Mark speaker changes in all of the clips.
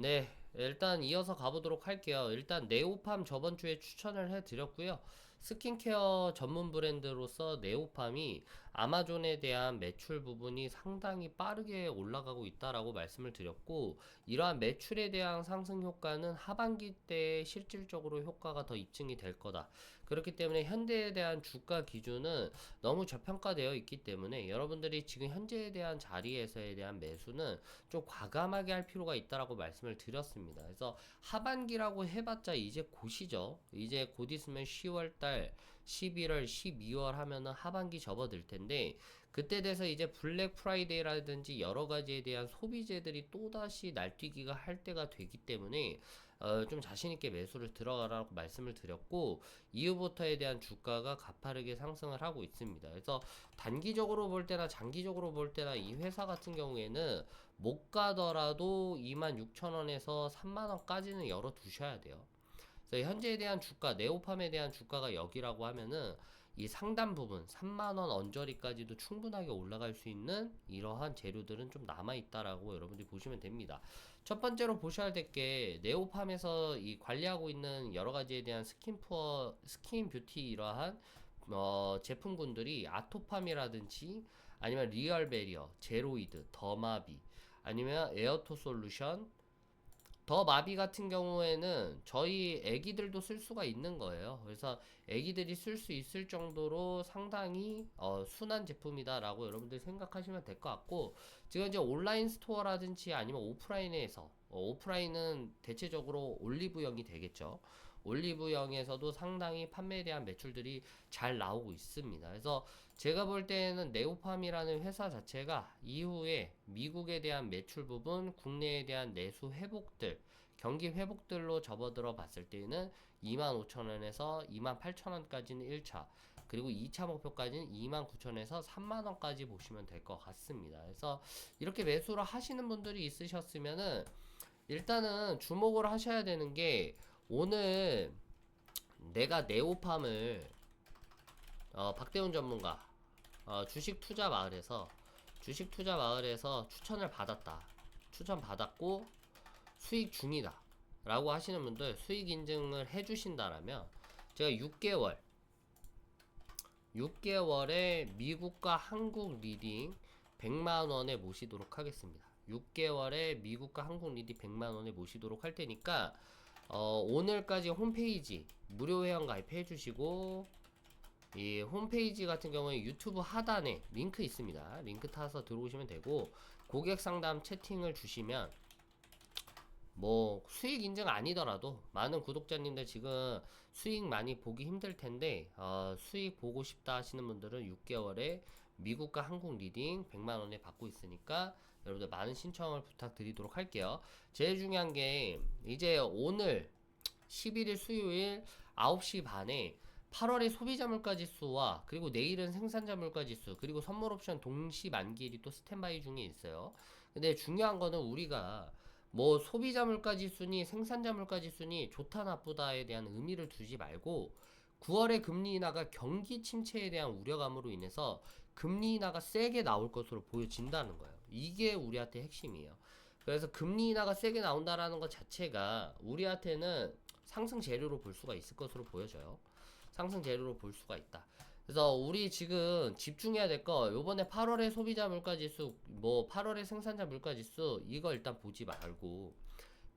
Speaker 1: 네, 일단 이어서 가보도록 할게요. 일단 네오팜 저번 주에 추천을 해드렸고요. 스킨케어 전문 브랜드로서 네오팜이 아마존에 대한 매출 부분이 상당히 빠르게 올라가고 있다라고 말씀을 드렸고, 이러한 매출에 대한 상승 효과는 하반기 때 실질적으로 효과가 더 입증이 될 거다. 그렇기 때문에 현대에 대한 주가 기준은 너무 저평가되어 있기 때문에 여러분들이 지금 현재에 대한 자리에서에 대한 매수는 좀 과감하게 할 필요가 있다라고 말씀을 드렸습니다. 그래서 하반기라고 해봤자 이제 곧이죠. 이제 곧 있으면 10월 달, 11월, 12월 하면은 하반기 접어들 텐데 그때 돼서 이제 블랙 프라이데이라든지 여러 가지에 대한 소비재들이 또다시 날뛰기가 할 때가 되기 때문에 어, 좀 자신있게 매수를 들어가라고 말씀을 드렸고 이후부터에 대한 주가가 가파르게 상승을 하고 있습니다. 그래서 단기적으로 볼 때나 장기적으로 볼 때나 이 회사 같은 경우에는 못 가더라도 26,000원에서 3만원까지는 열어 두셔야 돼요. 현재에 대한 주가, 네오팜에 대한 주가가 여기라고 하면은 이 상단 부분 3만원 언저리까지도 충분하게 올라갈 수 있는 이러한 재료들은 좀 남아있다라고 여러분들이 보시면 됩니다. 첫 번째로 보셔야 될 게 네오팜에서 이 관리하고 있는 여러 가지에 대한 스킨푸어, 스킨 뷰티 이러한 어, 제품군들이 아토팜이라든지 아니면 리얼베리어, 제로이드, 더마비 아니면 에어토 솔루션 더 마비 같은 경우에는 저희 애기들도 쓸 수가 있는 거예요. 그래서 애기들이 쓸 수 있을 정도로 상당히 어, 순한 제품이다라고 여러분들 생각하시면 될 것 같고 지금 이제 온라인 스토어라든지 아니면 오프라인에서 어, 오프라인은 대체적으로 올리브영이 되겠죠. 올리브영에서도 상당히 판매에 대한 매출들이 잘 나오고 있습니다. 그래서 제가 볼 때는 네오팜이라는 회사 자체가 이후에 미국에 대한 매출 부분, 국내에 대한 내수 회복들, 경기 회복들로 접어들어 봤을 때는 25,000원에서 28,000원까지는 1차, 그리고 2차 목표까지는 29,000원에서 3만원까지 보시면 될 것 같습니다. 그래서 이렇게 매수를 하시는 분들이 있으셨으면은 일단은 주목을 하셔야 되는 게 오늘 내가 네오팜을 어, 박대훈 전문가 어, 주식 투자 마을에서 주식 투자 마을에서 추천을 받았다. 추천 받았고 수익 중이다. 라고 하시는 분들 수익 인증을 해 주신다라면 제가 6개월 6개월에 미국과 한국 리딩 100만 원에 모시도록 하겠습니다. 6개월에 미국과 한국 리딩 100만 원에 모시도록 할 테니까 어, 오늘까지 홈페이지 무료 회원 가입해 주시고 이 홈페이지 같은 경우에 유튜브 하단에 링크 있습니다. 링크 타서 들어오시면 되고 고객 상담 채팅을 주시면 뭐 수익 인증 아니더라도 많은 구독자님들 지금 수익 많이 보기 힘들 텐데 어, 수익 보고 싶다 하시는 분들은 6개월에 미국과 한국 리딩 100만 원에 받고 있으니까 여러분들 많은 신청을 부탁드리도록 할게요. 제일 중요한 게 이제 오늘 11일 수요일 9시 반에 8월의 소비자 물가 지수와 그리고 내일은 생산자 물가 지수 그리고 선물 옵션 동시 만기일이 또 스탠바이 중에 있어요. 근데 중요한 거는 우리가 뭐 소비자 물가 지수니 생산자 물가 지수니 좋다 나쁘다에 대한 의미를 두지 말고 9월에 금리 인하가 경기 침체에 대한 우려감으로 인해서 금리 인하가 세게 나올 것으로 보여진다는 거예요. 이게 우리한테 핵심이에요. 그래서 금리 인하가 세게 나온다라는 것 자체가 우리한테는 상승 재료로 볼 수가 있을 것으로 보여져요. 상승 재료로 볼 수가 있다. 그래서 우리 지금 집중해야 될 거 요번에 8월에 소비자 물가 지수 뭐 8월에 생산자 물가 지수 이거 일단 보지 말고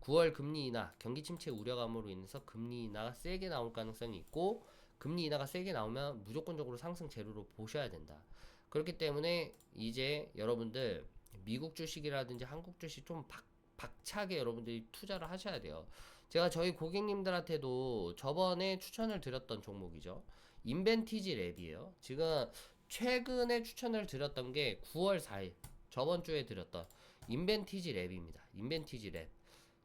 Speaker 1: 9월 금리 인하 경기 침체 우려감으로 인해서 금리 인하가 세게 나올 가능성이 있고 금리 인하가 세게 나오면 무조건적으로 상승 재료로 보셔야 된다. 그렇기 때문에 이제 여러분들 미국 주식이라든지 한국 주식 좀 박, 박차게 여러분들이 투자를 하셔야 돼요. 제가 저희 고객님들한테도 저번에 추천을 드렸던 종목이죠. 인벤티지 랩이에요. 지금 최근에 추천을 드렸던 게 9월 4일 저번 주에 드렸던 인벤티지 랩입니다. 인벤티지 랩.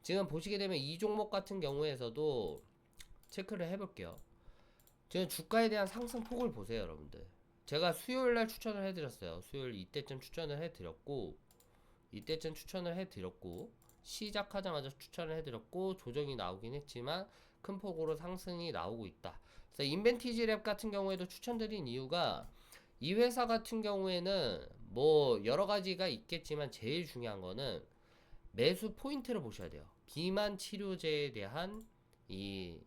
Speaker 1: 지금 보시게 되면 이 종목 같은 경우에서도 체크를 해볼게요. 지금 주가에 대한 상승 폭을 보세요, 여러분들. 제가 수요일 날 추천을 해드렸어요. 수요일 이때쯤 추천을 해드렸고, 이때쯤 추천을 해드렸고, 시작하자마자 추천을 해드렸고, 조정이 나오긴 했지만, 큰 폭으로 상승이 나오고 있다. 그래서 인벤티지 랩 같은 경우에도 추천드린 이유가, 이 회사 같은 경우에는 뭐 여러 가지가 있겠지만 제일 중요한 거는 매수 포인트를 보셔야 돼요. 비만 치료제에 대한 이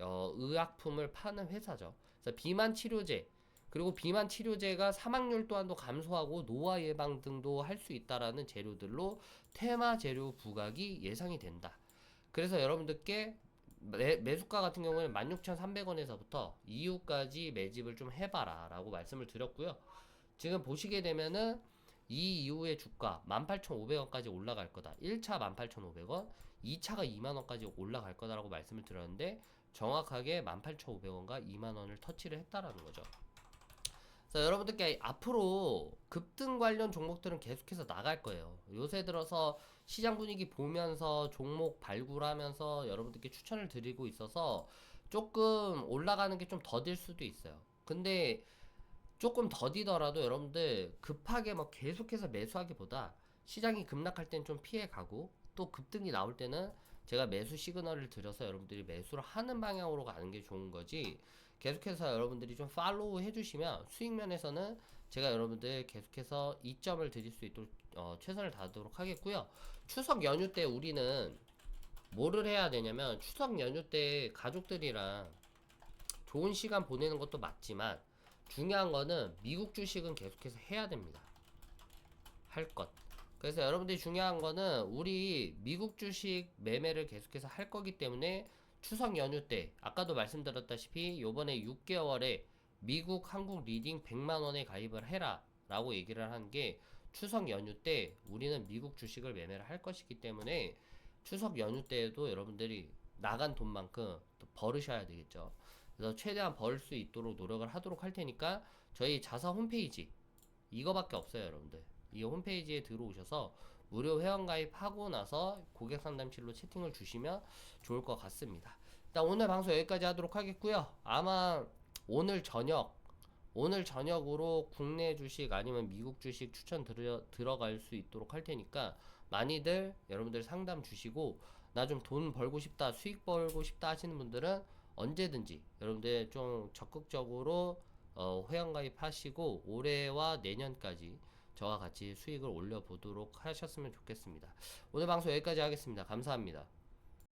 Speaker 1: 어, 의약품을 파는 회사죠. 그래서 비만 치료제 그리고 비만 치료제가 사망률 또한도 감소하고 노화 예방 등도 할 수 있다라는 재료들로 테마 재료 부각이 예상이 된다. 그래서 여러분들께 매, 매수가 같은 경우는 16,300원에서부터 이후까지 매집을 좀 해봐라 라고 말씀을 드렸고요. 지금 보시게 되면은 이 이후의 주가 18,500원까지 올라갈 거다. 1차 18,500원, 2차가 2만원까지 올라갈 거다라고 말씀을 드렸는데 정확하게 18,500원과 2만원을 터치를 했다라는 거죠. 그래서 여러분들께 앞으로 급등 관련 종목들은 계속해서 나갈 거예요. 요새 들어서 시장 분위기 보면서 종목 발굴하면서 여러분들께 추천을 드리고 있어서 조금 올라가는 게 좀 더딜 수도 있어요. 근데 조금 더디더라도 여러분들 급하게 막 계속해서 매수하기보다 시장이 급락할 땐좀 피해 가고 또 급등이 나올 때는 제가 매수 시그널을 드려서 여러분들이 매수를 하는 방향으로 가는 게 좋은 거지 계속해서 여러분들이 좀 팔로우 해주시면 수익 면에서는 제가 여러분들 계속해서 이점을 드릴 수 있도록 어, 최선을 다하도록 하겠고요. 추석 연휴 때 우리는 뭐를 해야 되냐면 추석 연휴 때 가족들이랑 좋은 시간 보내는 것도 맞지만 중요한 거는 미국 주식은 계속해서 해야 됩니다. 할 것. 그래서 여러분들이 중요한 거는 우리 미국 주식 매매를 계속해서 할 거기 때문에 추석 연휴 때 아까도 말씀드렸다시피 요번에 6개월에 미국 한국 리딩 100만 원에 가입을 해라 라고 얘기를 한 게 추석 연휴 때 우리는 미국 주식을 매매를 할 것이기 때문에 추석 연휴 때에도 여러분들이 나간 돈만큼 또 벌으셔야 되겠죠. 그래서 최대한 벌 수 있도록 노력을 하도록 할 테니까 저희 자사 홈페이지 이거밖에 없어요, 여러분들. 이 홈페이지에 들어오셔서 무료 회원 가입하고 나서 고객 상담실로 채팅을 주시면 좋을 것 같습니다. 일단 오늘 방송 여기까지 하도록 하겠고요. 아마 오늘 저녁 오늘 저녁으로 국내 주식 아니면 미국 주식 추천 들어, 들어갈 수 있도록 할 테니까 많이들 여러분들 상담 주시고 나 좀 돈 벌고 싶다 수익 벌고 싶다 하시는 분들은 언제든지 여러분들 좀 적극적으로 어, 회원 가입하시고 올해와 내년까지 저와 같이 수익을 올려보도록 하셨으면 좋겠습니다. 오늘 방송 여기까지 하겠습니다. 감사합니다.